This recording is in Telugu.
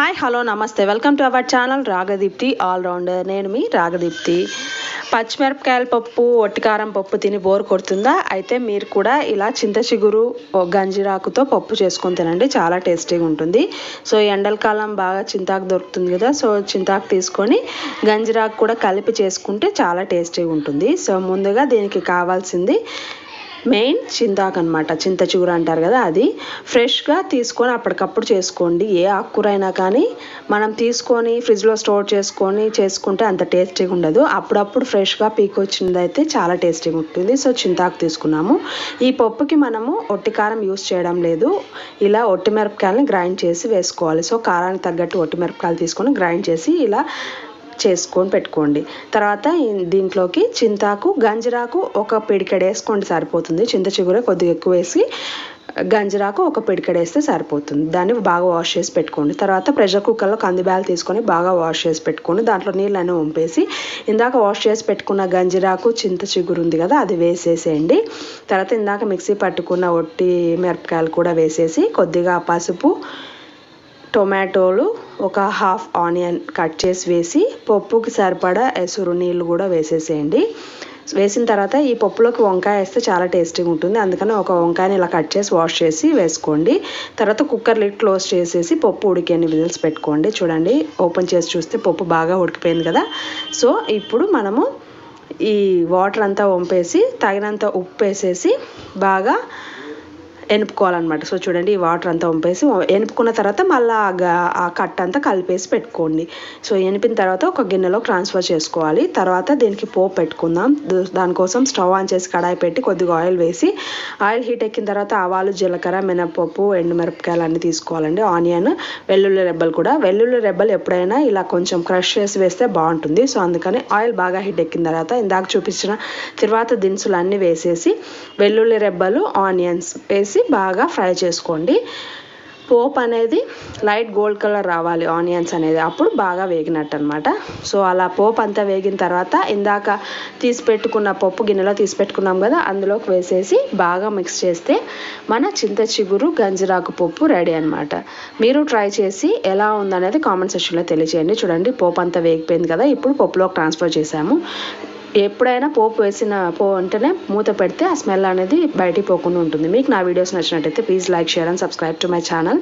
హాయ్ హలో నమస్తే welcome to our channel Ragadeepti all rounder నేను మీ రాగదీప్తి పచ్చిమిరపకాయల పప్పు ఒట్టికారం పప్పు తిని బోర్ కొడుతుందా? అయితే మీరు కూడా ఇలా చింత చిగురు గంజిరాకుతో పప్పు చేసుకొని తినండి. చాలా టేస్టీగా ఉంటుంది. సో ఎండలకాలం బాగా చింతాకు దొరుకుతుంది కదా. సో చింతాకు తీసుకొని గంజిరాకు కూడా కలిపి చేసుకుంటే చాలా టేస్టీగా ఉంటుంది. సో ముందుగా దీనికి కావాల్సింది మెయిన్ చింతాకు అనమాట చింత చిగురు అంటారు కదా అది. ఫ్రెష్గా తీసుకొని అప్పటికప్పుడు చేసుకోండి. ఏ ఆకుకూర అయినా కానీ మనం తీసుకొని ఫ్రిడ్జ్లో స్టోర్ చేసుకొని చేసుకుంటే అంత టేస్టీగా ఉండదు. అప్పుడప్పుడు ఫ్రెష్గా పీకొచ్చినది అయితే చాలా టేస్టీగా ఉంటుంది. సో చింతాకు తీసుకున్నాము. ఈ పప్పుకి మనము ఒట్టి కారం యూస్ చేయడం లేదు. ఇలా ఒట్టి మిరపకాయలని గ్రైండ్ చేసి వేసుకోవాలి. సో కారానికి తగ్గట్టు ఒట్టి మిరపకాయలు తీసుకొని గ్రైండ్ చేసి ఇలా చేసుకొని పెట్టుకోండి. తర్వాత దీంట్లోకి చింతాకు గంజరాకు ఒక పిడికెడు వేసుకోండి సరిపోతుంది. చింత చిగుర కొద్దిగా ఎక్కువ వేసి గంజిరాకు ఒక పిడికెడు వేస్తే సరిపోతుంది. దాన్ని బాగా వాష్ చేసి పెట్టుకోండి. తర్వాత ప్రెషర్ కుక్కర్లో కందిబ్యాలు తీసుకొని బాగా వాష్ చేసి పెట్టుకోండి. దాంట్లో నీళ్ళని వంపేసి ఇందాక వాష్ చేసి పెట్టుకున్న గంజిరాకు చింత చిగురు ఉంది కదా అది వేసేసేయండి. తర్వాత ఇందాక మిక్సీ పట్టుకున్న ఒట్టి మిరపకాయలు కూడా వేసేసి కొద్దిగా పసుపు టొమాటోలు ఒక హాఫ్ ఆనియన్ కట్ చేసి వేసి పప్పుకి సరిపడా ఎసురు నీళ్ళు కూడా వేసేసేయండి. వేసిన తర్వాత ఈ పప్పులోకి వంకాయ వేస్తే చాలా టేస్టీగా ఉంటుంది. అందుకని ఒక వంకాయని ఇలా కట్ చేసి వాష్ చేసి వేసుకోండి. తర్వాత కుక్కర్ లిడ్ క్లోజ్ చేసేసి పప్పు ఉడికేని విజిల్స్ పెట్టుకోండి. చూడండి ఓపెన్ చేసి చూస్తే పప్పు బాగా ఉడికిపోయింది కదా. సో ఇప్పుడు మనము ఈ వాటర్ అంతా వంపేసి తగినంత ఉప్పు వేసేసి బాగా ఎనుపుకోవాలన్నమాట. సో చూడండి ఈ వాటర్ అంతా వంపేసి ఎనుపుకున్న తర్వాత మళ్ళీ ఆ గ- ఆ కట్ అంతా కలిపేసి పెట్టుకోండి. సో ఎనిపిన తర్వాత ఒక గిన్నెలో ట్రాన్స్ఫర్ చేసుకోవాలి. తర్వాత దీనికి పోపు పెట్టుకుందాం. దానికోసం స్టవ్ ఆన్ చేసి కడాయి పెట్టి కొద్దిగా ఆయిల్ వేసి ఆయిల్ హీట్ ఎక్కిన తర్వాత ఆవాలు జీలకర్ర మినపప్పు ఎండుమిరపకాయలు అన్నీ తీసుకోవాలండి. ఆనియన్ వెల్లుల్లి రెబ్బలు కూడా. వెల్లుల్లి రెబ్బలు ఎప్పుడైనా ఇలా కొంచెం క్రష్ చేసి వేస్తే బాగుంటుంది. సో అందుకని ఆయిల్ బాగా హీట్ ఎక్కిన తర్వాత ఇందాక చూపించిన తర్వాత దినుసులు అన్నీ వేసేసి వెల్లుల్లి రెబ్బలు ఆనియన్స్ వేసి వేసి బాగా ఫ్రై చేసుకోండి. పోప్ అనేది లైట్ గోల్డ్ కలర్ రావాలి ఆనియన్స్ అనేది. అప్పుడు బాగా వేగినట్టు అనమాట సో అలా పోప్ అంతా వేగిన తర్వాత ఇందాక తీసి పెట్టుకున్న పప్పు గిన్నెలో తీసి పెట్టుకున్నాం కదా అందులోకి వేసేసి బాగా మిక్స్ చేస్తే మన చింత చిగురు గంజిరాకు పప్పు రెడీ అనమాట మీరు ట్రై చేసి ఎలా ఉందనేది కామెంట్ సెక్షన్లో తెలియజేయండి చూడండి పోపు అంతా వేగిపోయింది కదా ఇప్పుడు పప్పులోకి ట్రాన్స్ఫర్ చేసాము ఎప్పుడైనా పోపు వేసిన పో వెంటనే మూత పెడితే ఆ స్మెల్ అనేది బయటికి పోకుండా ఉంటుంది. మీకు నా వీడియోస్ నచ్చినట్టయితే please like share and subscribe to my channel